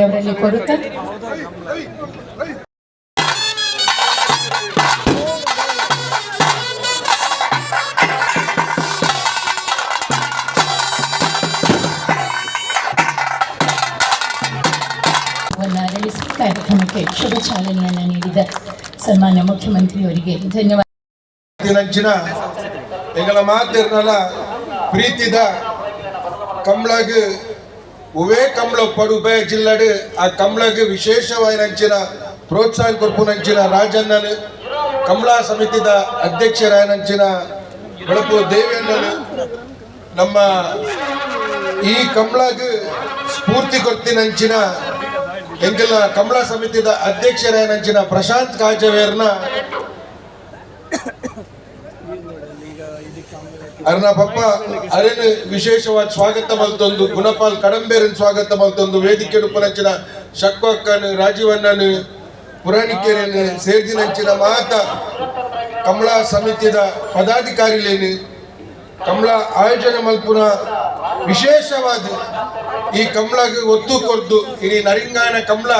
ಅವರಲ್ಲಿ ಕೋರುತ್ತಾ ಅರಳಿಸಿ ಕಾರ್ಯಕ್ರಮಕ್ಕೆ ಶುಭ ಚಾಲನೆಯನ್ನು ನೀಡಿದ ಸನ್ಮಾನ್ಯ ಮುಖ್ಯಮಂತ್ರಿಯವರಿಗೆ ಧನ್ಯವಾದ. ದಿನಂಚಿನ ಕಂಬ್ಳಗ್ ಉವೇ ಕಂಬ್ಳ ಪಡುಬೆ ಜಿಲ್ಲಡ್, ಆ ಕಂಬ್ಳಗ್ ವಿಶೇಷವಾಯಿನಂಚಿನ ಪ್ರೋತ್ಸಾಹ ಕೊರ್ಪುನಂಚಿನ ರಾಜಣ್ಣನು ಕಂಬಳ ಸಮಿತಿದ ಅಧ್ಯಕ್ಷರಾಯನಂಚಿನ ಬೆಳಪು ದೇವೇಂದ್ರ ನಮ್ಮ ಈ ಕಂಬಳಗೆ ಸ್ಫೂರ್ತಿ ಕೊರ್ತಿನಂಚಿನ ಎಂಗೆಲ್ಲ ಕಂಬಳ ಸಮಿತಿದ ಅಧ್ಯಕ್ಷರಾಯನಂಚಿನ ಪ್ರಶಾಂತ್ ಕಾಜವೇರ್ನ ಅರ್ನ ಪಪ್ಪ ಅರೆನ್ ವಿಶೇಷವಾದ ಸ್ವಾಗತ ಮಲ್ತೊಂದು, ಗುಣಪಾಲ್ ಕಡಂಬೇರನ್ ಸ್ವಾಗತ ಮಲ್ತೊಂದು ವೇದಿಕೆ ಉಪನಂಚಿನ ಶಕ್ವಕ್ಕನ್, ರಾಜೀವಣ್ಣನ್ ಸೇರಿದ ಸೇರ್ದಿನಂಚಿನ ಮಾತ ಕಮಲಾ ಸಮಿತಿದ ಪದಾಧಿಕಾರಿಲೇನು. ಕಮಲಾ ಆಯೋಜನೆ ಮಲ್ಪುನ ವಿಶೇಷವಾದ ಈ ಕಮಲಾಗ ಒತ್ತು ಕೊರ್ದು ಇಡೀ ನರಿಂಗಾನ ಕಮಲ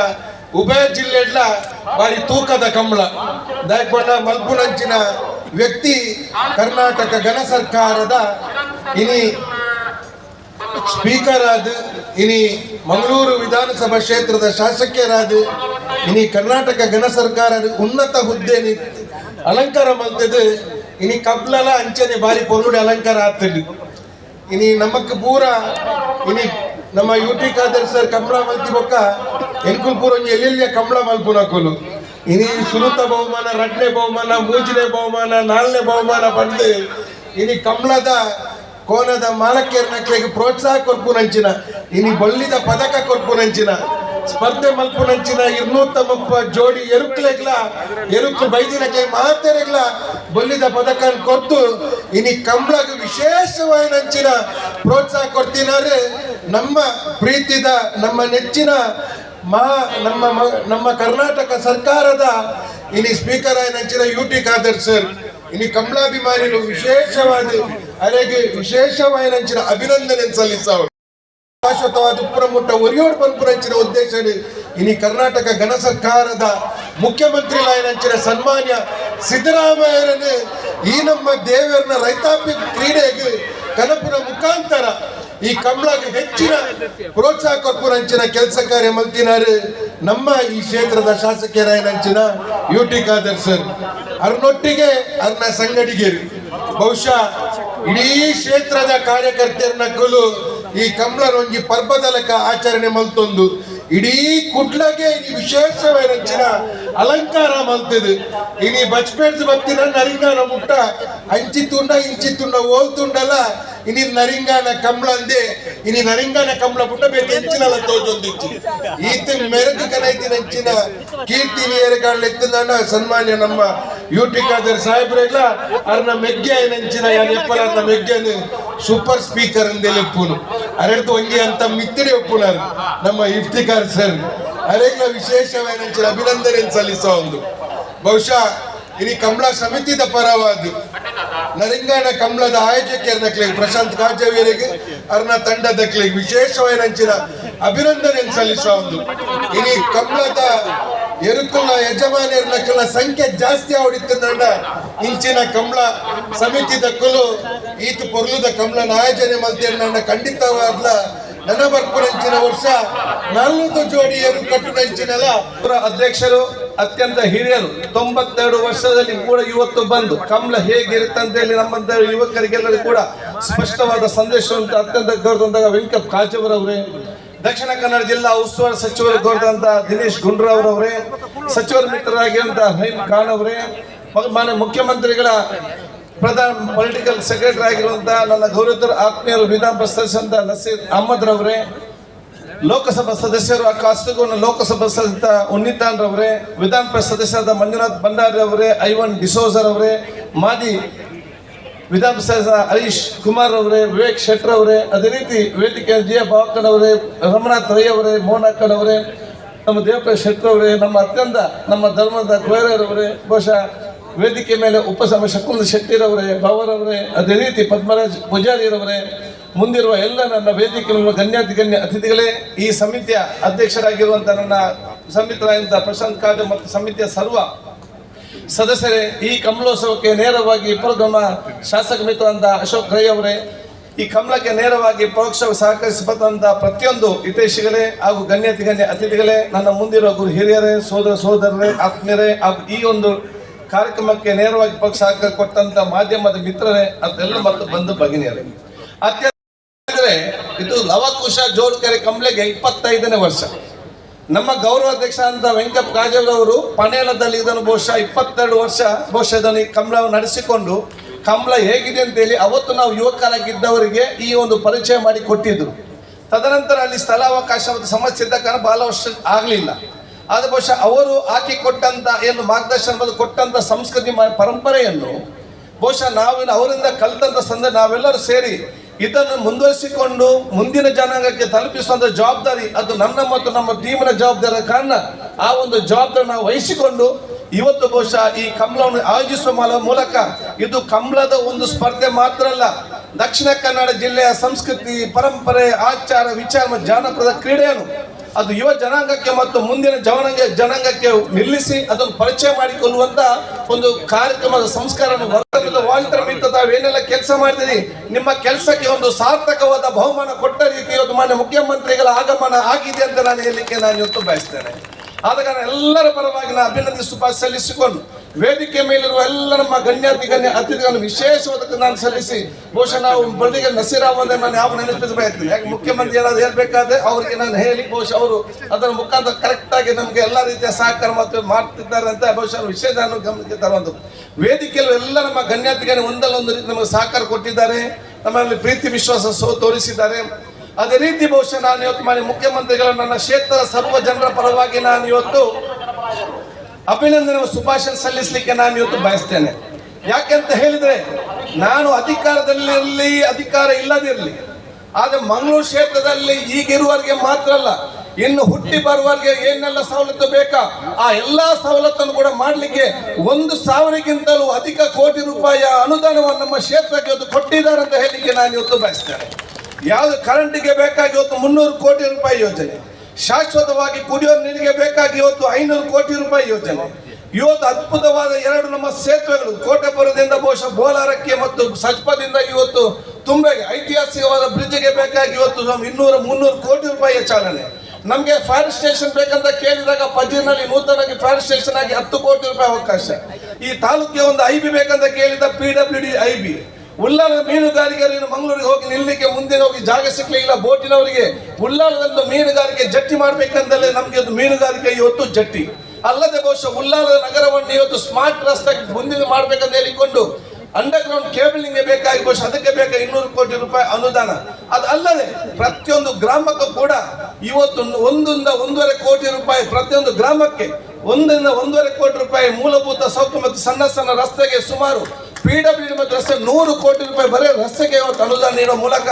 ಉಭಯ ಜಿಲ್ಲೆಡ್ಲ ಬಾರಿ ತೂಕದ ಕಮಲ. ದಾಯಕೊಂಡ ಮಲ್ಪುನಂಚಿನ ವ್ಯಕ್ತಿ ಕರ್ನಾಟಕ ಘನ ಸರ್ಕಾರದ ಇನಿ ಸ್ಪೀಕರ್ ಆದ ಇನಿ ಮಂಗಳೂರು ವಿಧಾನಸಭಾ ಕ್ಷೇತ್ರದ ಶಾಸಕಿಯರಾದ ಇನಿ ಕರ್ನಾಟಕ ಘನ ಸರ್ಕಾರದ ಉನ್ನತ ಹುದ್ದೆ ಅಲಂಕಾರ ಮಾಡ್ತದೆ ಇನಿ ಕಬ್ಲಲ ಅಂಚನೆ ಬಾರಿ ಪೊರುಡೆ ಅಲಂಕಾರ ಆಗ್ತದೆ ಇನಿ ನಮಕ್ ಪೂರ ಇನಿ ನಮ್ಮ ಯು ಟಿ ಖಾದರ್ ಸರ್ ಕಮಲ ಮಲ್ತಿ ಬೊಕ್ಕ ಎಂಕುಲ್ ಪೂರ ಒಂಜಿ ಕಮಲ ಮಲ್ಪುನಕುಲು. ಇನಿ ಸುರುತ ಬಹುಮಾನ ರಟ್ನೆ ಬಹುಮಾನ, ಮೂಜನೆ ಬಹುಮಾನ, ನಾಲ್ನೇ ಬಹುಮಾನ ಬಂದು ಇನಿ ಕಮಲದ ಕೋನದ ಮಾಲಕೇರ್ನಕ್ಲೆಗೆ ಪ್ರೋತ್ಸಾಹ ಕೊರ್ಪುನಂಚಿನ ಇನಿ ಬಳ್ಳಿದ ಪದಕ ಕೊರ್ಪುನಂಚಿನ ಸ್ಪರ್ಧೆ ಮಲ್ಪುನಂಚಿನ ಇರ್ನೂತ್ತಮಪ್ಪ ಜೋಡಿ ಎರುಕ್ಲೆಗ್ಲ, ಎರುಕ್ಲು ಬೈದಿನಕ್ಕೆ ಮಾತೆರೆಗ್ಲ ಬೊಲ್ಲಿದ ಪದಕ ಕೊರ್ತು ಇನಿ ವಿಶೇಷವಾಗಿ ನಂಚಿನ ಪ್ರೋತ್ಸಾಹ ಕೊಡ್ತಿನಾರೆ ನಮ್ಮ ಪ್ರೀತಿದ, ನಮ್ಮ ನೆಚ್ಚಿನ ಮಾ, ನಮ್ಮ ನಮ್ಮ ಕರ್ನಾಟಕ ಸರ್ಕಾರದ ಇನಿ ಸ್ಪೀಕರ್ ಆಯ್ನಂಚಿನ ಯು ಟಿ ಖಾದರ್ ಸರ್ ಇನಿ ಕಮಲಾಭಿಮಾನಿಗಳು ವಿಶೇಷವಾದ ಅರೆಗೆ ವಿಶೇಷವಾಯಿನಂಚಿನ ಅಭಿನಂದನೆ ಸಲ್ಲಿಸಾವ ಶಾಶ್ವತವಾದ ಉಪ್ಪುರಮುಟ್ಟ ಒರಿಯೋಡ್ ಪನ್ಪುರಂಚಿನ ಉದ್ದೇಶ ಇನಿ ಕರ್ನಾಟಕ ಘನ ಸರ್ಕಾರದ ಮುಖ್ಯಮಂತ್ರಿ ಲಾಯನಂಚಿನ ಸನ್ಮಾನ್ಯ ಸಿದ್ದರಾಮಯ್ಯರನ್ನು ಈ ನಮ್ಮ ದೇವರನ್ನ ರೈತಾಪಿ ಕ್ರೀಡೆಗೆ ಕನಪುರ ಮುಖಾಂತರ ಈ ಕಂಬಳಕ್ಕೆ ಹೆಚ್ಚಿನ ಪ್ರೋತ್ಸಾಹ ಕೊರ್ಪುರಂಚಿನ ಕೆಲಸ ಕಾರ್ಯ ಮಲ್ತಿನಾರು. ನಮ್ಮ ಈ ಕ್ಷೇತ್ರದ ಶಾಸಕಿಯರಾಯನಂಚಿನ ಯು ಟಿ ಖಾದರ್ ಸರ್. ಅರ್ನ ಸಂಗಡಿಗೇರು. ಬಹುಶಃ ಇಡೀ ಕ್ಷೇತ್ರದ ಕಾರ್ಯಕರ್ತೆಯರ್ನಕ್ಕಲು ಈ ಕಮಲನೊಂಜಿ ಪರ್ಬದಲಕ ಆಚರಣೆ ಮಲ್ತೊಂದು. ಇಡೀ ಕುಡ್ಲಗೆ ಇನಿ ವಿಶೇಷವಾದಂಚಿನ ಅಲಂಕಾರ ಮಲ್ತದು. ಇನಿ ಬಚ್ಪೇಡ್ದು ಬತ್ತಿನ ನರಿಂಗಾನ ಮುಟ್ಟ ಅಂಚಿತ್ತುಂಡ ಇಂಚಿತ್ತುಂಡ ಓಲ್ತುಂಡಲ ಇನಿ ನರಿಂಗಾನ ಕಮಲ ಅಂದೆ. ಇನಿ ನರಿಂಗಾನ ಕಮಲ ಪುಟ್ಟ ಬೇಕು ಹೆಂಚಿನಲ ತೋಜೊಂದಿಚ್ಚಿ ಈತ ಮೆರಗು ಕನೈತಿನ ಹೆಂಚಿನ ಕೀರ್ತಿ ಏರಗಾಳೆತ್ತಿನ ಸನ್ಮಾನ್ಯ ನಮ್ಮ ಯು ಟಿ ಖಾದರ್ ಸಾಹೇಬ್ರೆಲ್ಲ ಅರ್ನ ಮೆಗ್ಗೆ ಏನಂಚಿನ ಯಾನ್ ಎಪ್ಪಲ ಅರ್ನ ಮೆಗ್ಗೆನು ಸೂಪರ್ ಸ್ಪೀಕರ್ ಅಂದೇಲಿ ಒಪ್ಪುನು. ಅರೆಡ್ದು ಒಂಜಿ ಅಂತ ಮಿತ್ತಿಡಿ ಒಪ್ಪುನಾರು ನಮ್ಮ ಇಫ್ತಿಕಾರ್ ಸರ್. ಅರೆಗ್ಲ ವಿಶೇಷವೇನಂಚಿನ ಅಭಿನಂದನೆ ಸಲ್ಲಿಸೋ ಒಂದು. ಬಹುಶಃ ಇನಿ ಕಮಲಾ ಸಮಿತಿದ ಪರವಾದು ನರಿಂಗಾಣ ಕಮಲದ ಆಯೋಜಕಿಯರ್ನಕ್ಲಿಗೆ ಪ್ರಶಾಂತ್ ಕಾಜವೀರಿಗೆ ಅರ್ನ ತಂಡದಕ್ಲಿಗೆ ವಿಶೇಷವೇನಂಚಿನ ಅಭಿನಂದನೆ ಸಲ್ಲಿಸೋ ಒಂದು. ಇನಿ ಕಮಲದ ಎರುಕುಲ ಯಜಮಾನಿಯರ್ನಕ್ಕೆಲ್ಲ ಸಂಖ್ಯೆ ಜಾಸ್ತಿ ಆವಡಿತ್ತು ನಂಡ ಇಂಚಿನ ಕಮಲ ಸಮಿತಿ ದಕ್ಕಲು ಈತ ಪೊರ್ಲುದ ಕಮಲನ ಆಯೋಜನೆ ನನ್ನ ಖಂಡಿತವಾದ್ಲ ನನ್ನ ಬರ್ಪುರಂಚಿನ ವರ್ಷ ನಾಲ್ಕು ಜೋಡಿಯರು ಕಟ್ಟುನಂಚಿನಲ್ಲ ಅವರ ಅಧ್ಯಕ್ಷರು, ಅತ್ಯಂತ ಹಿರಿಯರು, ತೊಂಬತ್ತೆರಡು ವರ್ಷದಲ್ಲಿ ಕೂಡ ಇವತ್ತು ಬಂದು ಕಮಲ ಅಂತ ಹೇಳಿ ನಮ್ಮಂತ ಯುವಕರಿಗೆಲ್ಲರೂ ಕೂಡ ಸ್ಪಷ್ಟವಾದ ಸಂದೇಶವನ್ನು ಅತ್ಯಂತ ಗೌರವದಂತಹ ವೆಂಕಟ್ ಕಾಜವರವರೇ ದಕ್ಷಿಣ ಕನ್ನಡ ಜಿಲ್ಲಾ ಉಸ್ತುವಾರಿ ಸಚಿವರು ಕೋರಿದಂತ ದಿನೇಶ್ ಗುಂಡ್ರಾವ್ರವರೇ ಸಚಿವರ ಮಿತ್ರರಾಗಿರುವಂತಹ ಹೈಮ್ ಖಾನ್ ಅವರೇ ಮಾನ್ಯ ಮುಖ್ಯಮಂತ್ರಿಗಳ ಪ್ರಧಾನ ಪೊಲಿಟಿಕಲ್ ಸೆಕ್ರೆಟರಿ ಆಗಿರುವಂತಹ ನನ್ನ ಗೌರವತರ ಆತ್ಮೀಯರು ವಿಧಾನ ಪರಿಷತ್ ಸದಸ್ಯರಂತ ನಸೀರ್ ಅಹಮದ್ ರವರೇ, ಲೋಕಸಭಾ ಸದಸ್ಯರು ಆ ಕಾಸ್ತಗೋನ ಲೋಕಸಭಾ ಸದಸ್ಯ ಉನ್ನಿತಾನ್ ರವರೇ ವಿಧಾನ ಪರಿಷತ್ ಸದಸ್ಯರಾದ ಮಂಜುನಾಥ್ ಭಂಡಾರಿ ಅವರೇ ಐವನ್ ಡಿಸೋಜರ್ ಅವರೇ ಮಾಜಿ ವಿಧಾನ ಪರಿಷತ್ ಹರೀಶ್ ಕುಮಾರ್ ಅವರೇ, ವಿವೇಕ್ ಶೆಟ್ಟರ್ ಅವರೇ, ಅದೇ ರೀತಿ ವೇದಿಕೆ ಜಿ ಎ ಅವರೇ, ರಮನಾಥ್ ರೈ ಅವರೇ ಮೋಹನಕ್ಕನ್ ಅವರೇ, ನಮ್ಮ ದೇವಪ್ರ ಶೆಟ್ಟರ್ ಅವರೇ, ನಮ್ಮ ಅತ್ಯಂತ, ನಮ್ಮ ಧರ್ಮದ ಅವರೇ, ಬಹುಶಃ ವೇದಿಕೆ ಮೇಲೆ ಉಪಸಮ ಶಕುಂದ್ ಶೆಟ್ಟಿರವರೇ ಭಾವರವರೇ ಅದೇ ರೀತಿ ಪದ್ಮರಾಜ್ ಪೂಜಾರಿರವರೇ ಮುಂದಿರುವ ಎಲ್ಲ ನನ್ನ ವೇದಿಕೆ ಗಣ್ಯಾತಿ ಗಣ್ಯ ಅತಿಥಿಗಳೇ, ಈ ಸಮಿತಿಯ ಅಧ್ಯಕ್ಷರಾಗಿರುವಂತಹ ನನ್ನ ಸಮಿತರಾದಂತಹ ಪ್ರಶಾಂತ್ ಕಾದೆ ಮತ್ತು ಸಮಿತಿಯ ಸರ್ವ ಸದಸ್ಯರೇ, ಈ ಕಮಲೋತ್ಸವಕ್ಕೆ ನೇರವಾಗಿ ಪ್ರಥಮ ಶಾಸಕ ಮಿತ್ರರಂತ ಅಶೋಕ್ ರೈ ಅವರೇ, ಈ ಕಮಲಕ್ಕೆ ನೇರವಾಗಿ ಪರೋಕ್ಷವಾಗಿ ಸಹಕರಿಸಬಂತ ಪ್ರತಿಯೊಂದು ಹಿತೈಷಿಗಳೇ ಹಾಗೂ ಗಣ್ಯತಿ ಗಣ್ಯ ಅತಿಥಿಗಳೇ, ನನ್ನ ಮುಂದಿರುವ ಗುರು ಹಿರಿಯರೇ, ಸೋದರ ಸೋದರರೇ, ಆತ್ಮೀಯರೇ ಹಾಗೂ ಈ ಒಂದು ಕಾರ್ಯಕ್ರಮಕ್ಕೆ ನೇರವಾಗಿ ಪಕ್ಷ ಸಹಕಾರ ಕೊಟ್ಟಂತ ಮಾಧ್ಯಮದ ಮಿತ್ರರೇ, ಅದೆಲ್ಲ ಮತ್ತು ಬಂಧು ಭಗಿನಿಯರೇ. ಅತ್ಯಂತ ಇದು ಲವಕುಶ ಜೋಡ್ಕೆರೆ ಕಮಲೆಗೆ ಇಪ್ಪತ್ತೈದನೇ ವರ್ಷ. ನಮ್ಮ ಗೌರವಾಧ್ಯಕ್ಷ ಅಂತ ವೆಂಕಪ್ಪ ಕಾಜಲ್ ಅವರು ಪನೇಲದಲ್ಲಿ ಇದನ್ನು ಬಹುಶಃ ಇಪ್ಪತ್ತೆರಡು ವರ್ಷ ಬಹುಶಃ ಇದನ್ನು ಕಮಲ ನಡೆಸಿಕೊಂಡು ಕಮಲ ಹೇಗಿದೆ ಅಂತೇಳಿ ಅವತ್ತು ನಾವು ಯುವಕರಾಗಿದ್ದವರಿಗೆ ಈ ಒಂದು ಪರಿಚಯ ಮಾಡಿ ಕೊಟ್ಟಿದ್ರು. ತದನಂತರ ಅಲ್ಲಿ ಸ್ಥಳಾವಕಾಶ ಮತ್ತು ಸಮಸ್ಯೆ ಇದ್ದ ಕಾರಣ ಬಹಳ ವರ್ಷ ಆಗಲಿಲ್ಲ. ಆದರೆ ಬಹುಶಃ ಅವರು ಹಾಕಿ ಕೊಟ್ಟಂತ ಏನು ಮಾರ್ಗದರ್ಶನ ಮತ್ತು ಕೊಟ್ಟಂತ ಸಂಸ್ಕೃತಿ ಪರಂಪರೆಯನ್ನು ಬಹುಶಃ ನಾವಿನ ಅವರಿಂದ ಕಲಿತಂಥ ಸಂದರ್ಭ ನಾವೆಲ್ಲರೂ ಸೇರಿ ಇದನ್ನು ಮುಂದುವರಿಸಿಕೊಂಡು ಮುಂದಿನ ಜನಾಂಗಕ್ಕೆ ತಲುಪಿಸುವಂತ ಜವಾಬ್ದಾರಿ ಅದು ನನ್ನ ಮತ್ತು ನಮ್ಮ ಟೀಮಿನ ಜವಾಬ್ದಾರಿ ಕಾರಣ. ಆ ಒಂದು ಜವಾಬ್ದಾರಿ ನಾವು ವಹಿಸಿಕೊಂಡು ಇವತ್ತು ಬಹುಶಃ ಈ ಕಮಲವನ್ನು ಆಯೋಜಿಸುವ ಮಲ- ಮೂಲಕ ಇದು ಕಮಲದ ಒಂದು ಸ್ಪರ್ಧೆ ಮಾತ್ರ ಅಲ್ಲ, ದಕ್ಷಿಣ ಕನ್ನಡ ಜಿಲ್ಲೆಯ ಸಂಸ್ಕೃತಿ, ಪರಂಪರೆ, ಆಚಾರ, ವಿಚಾರ ಜಾನಪದ ಕ್ರೀಡೆಯನ್ನು ಅದು ಯುವ ಜನಾಂಗಕ್ಕೆ ಮತ್ತು ಮುಂದಿನ ಜವನಂಗ ಜನಾಂಗಕ್ಕೆ ನಿಲ್ಲಿಸಿ ಅದನ್ನು ಪರಿಚಯ ಮಾಡಿಕೊಳ್ಳುವಂತ ಒಂದು ಕಾರ್ಯಕ್ರಮದ ಮಿತ್ತ ತಾವೇನೆಲ್ಲ ಕೆಲಸ ಮಾಡಿದಿರಿ ನಿಮ್ಮ ಕೆಲಸಕ್ಕೆ ಒಂದು ಸಾರ್ಥಕವಾದ ಬಹುಮಾನ ಕೊಟ್ಟ ರೀತಿ ಇವತ್ತು ಮಾನ್ಯ ಮುಖ್ಯಮಂತ್ರಿಗಳ ಆಗಮನ ಆಗಿದೆ ಅಂತ ನಾನು ಹೇಳಲಿಕ್ಕೆ ನಾನು ಇವತ್ತು ಬಯಸ್ತೇನೆ. ಆದ ಕಾರಣ ಎಲ್ಲರ ಪರವಾಗಿ ನಾನು ಅಭಿನಂದನೆ ಶುಭ ಸಲ್ಲಿಸಿಕೊಂಡು ವೇದಿಕೆ ಮೇಲಿರುವ ಎಲ್ಲ ನಮ್ಮ ಗಣ್ಯಾತಿ ಗಣ್ಯ ಅತಿಥಿಗಳನ್ನು ವಿಶೇಷವಾದ ನಾನು ಸಲ್ಲಿಸಿ, ಬಹುಶಃ ನಾವು ಬಳಿಗೆ ನಸೀರ್ ಅಹಮದ್ ನಾನು ಯಾವ ನೆನಪಿಸ ಬಯಸ್ತೀನಿ. ಯಾಕೆ ಮುಖ್ಯಮಂತ್ರಿ ಏನಾದ್ರು ಹೇಳ್ಬೇಕಾದ್ರೆ ಅವರಿಗೆ ನಾನು ಹೇಳಿ, ಬಹುಶಃ ಅವರು ಅದರ ಮುಖಾಂತರ ಕರೆಕ್ಟ್ ಆಗಿ ನಮಗೆ ಎಲ್ಲ ರೀತಿಯ ಸಹಕಾರ ಮತ್ತು ಮಾಡ್ತಿದ್ದಾರೆ ಅಂತ ಬಹುಶಃ ವಿಶೇಷ ನಾನು ಗಮನಕ್ಕೆ ತರುವಂಥದ್ದು. ವೇದಿಕೆಯಲ್ಲಿ ಎಲ್ಲ ನಮ್ಮ ಗಣ್ಯಾತಿ ಗಣ್ಯ ಒಂದಲ್ಲ ಒಂದು ರೀತಿ ನಮಗೆ ಸಹಕಾರ ಕೊಟ್ಟಿದ್ದಾರೆ. ನಮ್ಮಲ್ಲಿ ಪ್ರೀತಿ ವಿಶ್ವಾಸ ಸೋ ತೋರಿಸಿದ್ದಾರೆ. ಅದೇ ರೀತಿ ಬಹುಶಃ ನಾನು ಇವತ್ತು ಮಾಡಿ ಮುಖ್ಯಮಂತ್ರಿಗಳು ನನ್ನ ಕ್ಷೇತ್ರದ ಸರ್ವ ಜನರ ಪರವಾಗಿ ನಾನು ಇವತ್ತು ಅಭಿನಂದನೆ ಶುಭಾಶಯ ಸಲ್ಲಿಸಲಿಕ್ಕೆ ನಾನು ಇವತ್ತು ಬಯಸ್ತೇನೆ. ಯಾಕೆಂತ ಹೇಳಿದ್ರೆ, ನಾನು ಅಧಿಕಾರದಲ್ಲಿರಲಿ, ಅಧಿಕಾರ ಇಲ್ಲದಿರಲಿ, ಆದ್ರೆ ಮಂಗಳೂರು ಕ್ಷೇತ್ರದಲ್ಲಿ ಈಗಿರುವವರಿಗೆ ಮಾತ್ರ ಅಲ್ಲ, ಇನ್ನು ಹುಟ್ಟಿ ಬರುವವರಿಗೆ ಏನೆಲ್ಲ ಸವಲತ್ತು ಬೇಕಾ? ಆ ಎಲ್ಲಾ ಸವಲತ್ತನ್ನು ಕೂಡ ಮಾಡಲಿಕ್ಕೆ ಒಂದು ಸಾವಿರಕ್ಕಿಂತಲೂ ಅಧಿಕ ಕೋಟಿ ರೂಪಾಯಿಯ ಅನುದಾನವನ್ನು ನಮ್ಮ ಕ್ಷೇತ್ರಕ್ಕೆ ಇವತ್ತು ಕೊಟ್ಟಿದ್ದಾರೆ ಅಂತ ಹೇಳಲಿಕ್ಕೆ ನಾನು ಇವತ್ತು ಬಯಸ್ತೇನೆ. ಯಾವುದು ಕರೆಂಟಿಗೆ ಬೇಕಾಗಿ ಇವತ್ತು ಮುನ್ನೂರು ಕೋಟಿ ರೂಪಾಯಿ ಯೋಜನೆ. ಶಾಶ್ವತವಾಗಿ ಕುಡಿಯುವ ನೀರಿಗೆ ಬೇಕಾಗಿ ಇವತ್ತು ಐನೂರು ಕೋಟಿ ರೂಪಾಯಿ ಯೋಜನೆ. ಇವತ್ತು ಅದ್ಭುತವಾದ ಎರಡು ನಮ್ಮ ಸೇತುವೆಗಳು ಕೋಟೆಪುರದಿಂದ ಬಹುಶಃ ಬೋಲಾರಕ್ಕೆ ಮತ್ತು ಸಜ್ಪದಿಂದ ಇವತ್ತು ತುಂಬೆಗೆ ಐತಿಹಾಸಿಕವಾದ ಬ್ರಿಡ್ಜ್ಗೆ ಬೇಕಾಗಿ ಇವತ್ತು ನಾವು ಇನ್ನೂರ, ಮುನ್ನೂರು ಕೋಟಿ ರೂಪಾಯಿಯ ಚಾಲನೆ. ನಮಗೆ ಫೈರ್ ಸ್ಟೇಷನ್ ಬೇಕಂತ ಕೇಳಿದಾಗ ಪಜೀರ್ನಲ್ಲಿ ನೂತನಾಗಿ ಫೈರ್ ಸ್ಟೇಷನ್ ಆಗಿ ಹತ್ತು ಕೋಟಿ ರೂಪಾಯಿ ಅವಕಾಶ. ಈ ತಾಲೂಕಿಗೆ ಒಂದು ಐ ಬಿ ಬೇಕಂತ ಕೇಳಿದ P W D I B Ullal ಮೀನುಗಾರಿಕೆಯನ್ನು ಮಂಗಳೂರಿಗೆ ಹೋಗಿ ನಿಲ್ಲಿಕ್ಕೆ ಮುಂದೆ ಹೋಗಿ ಜಾಗ ಇಲ್ಲ ಬೋಟಿನವರಿಗೆ ಉಳ್ಳಾಲದಲ್ಲಿ ಮೀನುಗಾರಿಕೆ ಜಟ್ಟಿ ಮಾಡ್ಬೇಕಂತಲೇ ನಮಗೆ ಅದು ಮೀನುಗಾರಿಕೆ ಇವತ್ತು ಜಟ್ಟಿ. ಅಲ್ಲದೆ ಬಹುಶಃ ಉಳ್ಳಾಲದ ನಗರವನ್ನು ಇವತ್ತು ಸ್ಮಾರ್ಟ್ ರಸ್ತೆ ಮುಂದಿನ ಮಾಡ್ಬೇಕಂತ ಹೇಳಿಕೊಂಡು ಅಂಡರ್ ಗ್ರೌಂಡ್ ಕೇಬಲಿಂಗ್ ಬೇಕಾಗಿ ಬಹುಶಃ ಅದಕ್ಕೆ ಬೇಕಾ ಇನ್ನೂರು ಕೋಟಿ ರೂಪಾಯಿ ಅನುದಾನ. ಅದಲ್ಲದೆ ಪ್ರತಿಯೊಂದು ಗ್ರಾಮಕ್ಕೂ ಕೂಡ ಇವತ್ತು ಒಂದರಿಂದ ಒಂದೂವರೆ ಕೋಟಿ ರೂಪಾಯಿ ಪ್ರತಿಯೊಂದು ಗ್ರಾಮಕ್ಕೆ ಒಂದರಿಂದ ಒಂದೂವರೆ ಕೋಟಿ ರೂಪಾಯಿ ಮೂಲಭೂತ ಸೌಕರ್ಯ ಮತ್ತು ಸಣ್ಣ ಸಣ್ಣ ರಸ್ತೆಗೆ ಸುಮಾರು ಪಿ ಡಬ್ಲ್ಯೂ ಮತ್ತು ರಸ್ತೆ ನೂರು ಕೋಟಿ ರೂಪಾಯಿ ಬರೀ ರಸ್ತೆಗೆ ಇವತ್ತು ಅನುದಾನ ನೀಡೋ ಮೂಲಕ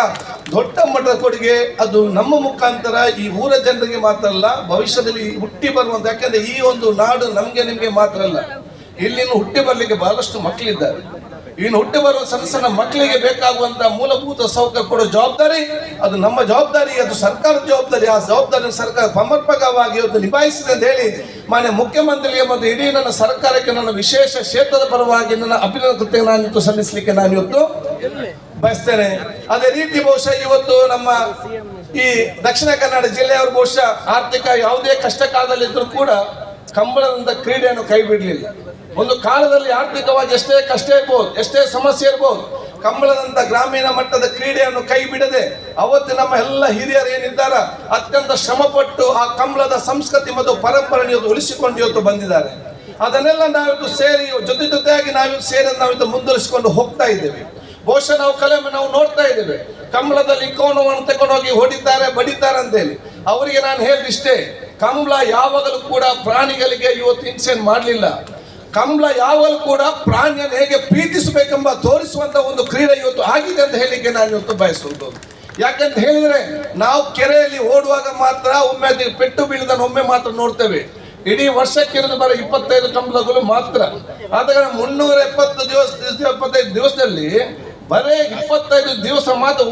ದೊಡ್ಡ ಮಟ್ಟದ ಕೊಡುಗೆ. ಅದು ನಮ್ಮ ಮುಖಾಂತರ ಈ ಊರ ಜನರಿಗೆ ಮಾತ್ರ ಅಲ್ಲ, ಭವಿಷ್ಯದಲ್ಲಿ ಹುಟ್ಟಿ ಬರುವಂತ, ಯಾಕಂದ್ರೆ ಈ ಒಂದು ನಾಡು ನಮಗೆ, ನಿಮಗೆ ಮಾತ್ರ ಅಲ್ಲ. ಇಲ್ಲಿನ ಹುಟ್ಟಿ ಬರಲಿಕ್ಕೆ ಬಹಳಷ್ಟು ಮಕ್ಕಳಿದ್ದಾರೆ ಇನ್ನು ಹುಟ್ಟಿ ಬರುವ ಸಣ್ಣ ಸಣ್ಣ ಮಕ್ಕಳಿಗೆ ಬೇಕಾಗುವಂತ ಮೂಲಭೂತ ಸೌಕರ್ಯ ಕೊಡೋ ಜವಾಬ್ದಾರಿ, ಅದು ನಮ್ಮ ಜವಾಬ್ದಾರಿ, ಅದು ಸರ್ಕಾರದ ಜವಾಬ್ದಾರಿ. ಆ ಜವಾಬ್ದಾರಿ ಸರ್ಕಾರ ಸಮರ್ಪಕವಾಗಿ ಅದು ನಿಭಾಯಿಸಿದೆ ಅಂತ ಹೇಳಿ ಮಾನ್ಯ ಮುಖ್ಯಮಂತ್ರಿಗೆ ಮತ್ತು ಇಡೀ ನನ್ನ ಸರ್ಕಾರಕ್ಕೆ ನನ್ನ ವಿಶೇಷ ಕ್ಷೇತ್ರದ ಪರವಾಗಿ ನನ್ನ ಅಭಿನಂದನೆ ನಾನು ಇವತ್ತು ಸಲ್ಲಿಸಲಿಕ್ಕೆ ನಾನು ಇವತ್ತು ಬಯಸ್ತೇನೆ. ಅದೇ ರೀತಿ ಬಹುಶಃ ಇವತ್ತು ನಮ್ಮ ಈ ದಕ್ಷಿಣ ಕನ್ನಡ ಜಿಲ್ಲೆಯವರು ಬಹುಶಃ ಆರ್ಥಿಕ ಯಾವುದೇ ಕಷ್ಟ ಕಾಲದಲ್ಲಿದ್ದರೂ ಕೂಡ ಕಂಬಳದಂತ ಕ್ರೀಡೆಯನ್ನು ಕೈ ಬಿಡಲಿಲ್ಲ. ಒಂದು ಕಾಲದಲ್ಲಿ ಆರ್ಥಿಕವಾಗಿ ಎಷ್ಟೇ ಕಷ್ಟ ಇರ್ಬೋದು, ಎಷ್ಟೇ ಸಮಸ್ಯೆ ಇರ್ಬೋದು ಕಂಬಳದಂತ ಗ್ರಾಮೀಣ ಮಟ್ಟದ ಕ್ರೀಡೆಯನ್ನು ಕೈ ಬಿಡದೆ ಅವತ್ತು ನಮ್ಮ ಎಲ್ಲ ಹಿರಿಯರು ಏನಿದ್ದಾರ, ಅತ್ಯಂತ ಶ್ರಮಪಟ್ಟು ಆ ಕಂಬಳದ ಸಂಸ್ಕೃತಿ ಮತ್ತು ಪರಂಪರೆ ಇವತ್ತು ಉಳಿಸಿಕೊಂಡು ಇವತ್ತು ಬಂದಿದ್ದಾರೆ. ಅದನ್ನೆಲ್ಲ ನಾವಿತ್ತು ಸೇರಿ, ಜೊತೆ ಜೊತೆಯಾಗಿ ನಾವಿತ್ತು ಸೇರಿ ನಾವಿತ್ತು ಮುಂದುವರಿಸಿಕೊಂಡು ಹೋಗ್ತಾ ಇದ್ದೇವೆ. ಬಹುಶಃ ನಾವು ಕಲೆ ನಾವು ನೋಡ್ತಾ ಇದ್ದೇವೆ. ಕಂಬಳದಲ್ಲಿ ಕೋಣವನ್ನು ತಗೊಂಡೋಗಿ ಹೊಡಿತಾರೆ, ಬಡಿತಾರೆ ಅಂತೇಳಿ. ಅವರಿಗೆ ನಾನು ಹೇಳಿದಿಷ್ಟೇ ಕಂಬಳ ಯಾವಾಗಲೂ ಕೂಡ ಪ್ರಾಣಿಗಳಿಗೆ ಇವತ್ತು ಹಿಂಸೆಯನ್ನು ಮಾಡಲಿಲ್ಲ. ಕಂಬಳ ಯಾವಾಗಲೂ ಕೂಡ ಪ್ರಾಣಿಯನ್ನು ಹೇಗೆ ಪ್ರೀತಿಸಬೇಕೆಂಬ ತೋರಿಸುವಂತ ಒಂದು ಕ್ರೀಡೆ ಇವತ್ತು ಆಗಿದೆ ಅಂತ ಹೇಳಿಕ್ಕೆ ನಾನು ಇವತ್ತು ಬಯಸುವುದು. ಯಾಕಂತ ಹೇಳಿದ್ರೆ ನಾವು ಕೆರೆಯಲ್ಲಿ ಓಡುವಾಗ ಮಾತ್ರ ಒಮ್ಮೆ ಅದು ಪೆಟ್ಟು ಬೀಳದನ್ನು ಒಮ್ಮೆ ಮಾತ್ರ ನೋಡ್ತೇವೆ. ಇಡೀ ವರ್ಷಕ್ಕಿರೋದು ಬರೋ ಇಪ್ಪತ್ತೈದು ಕಂಬಳಗಳು ಮಾತ್ರ. ಆದಾಗ ಮುನ್ನೂರ ಎಪ್ಪತ್ತು ದಿವಸ ಎಪ್ಪತ್ತೈದು ದಿವಸದಲ್ಲಿ ಬರೇ ಇಪ್ಪತ್ತೈದು ದಿವಸ ಮಾತ್ರ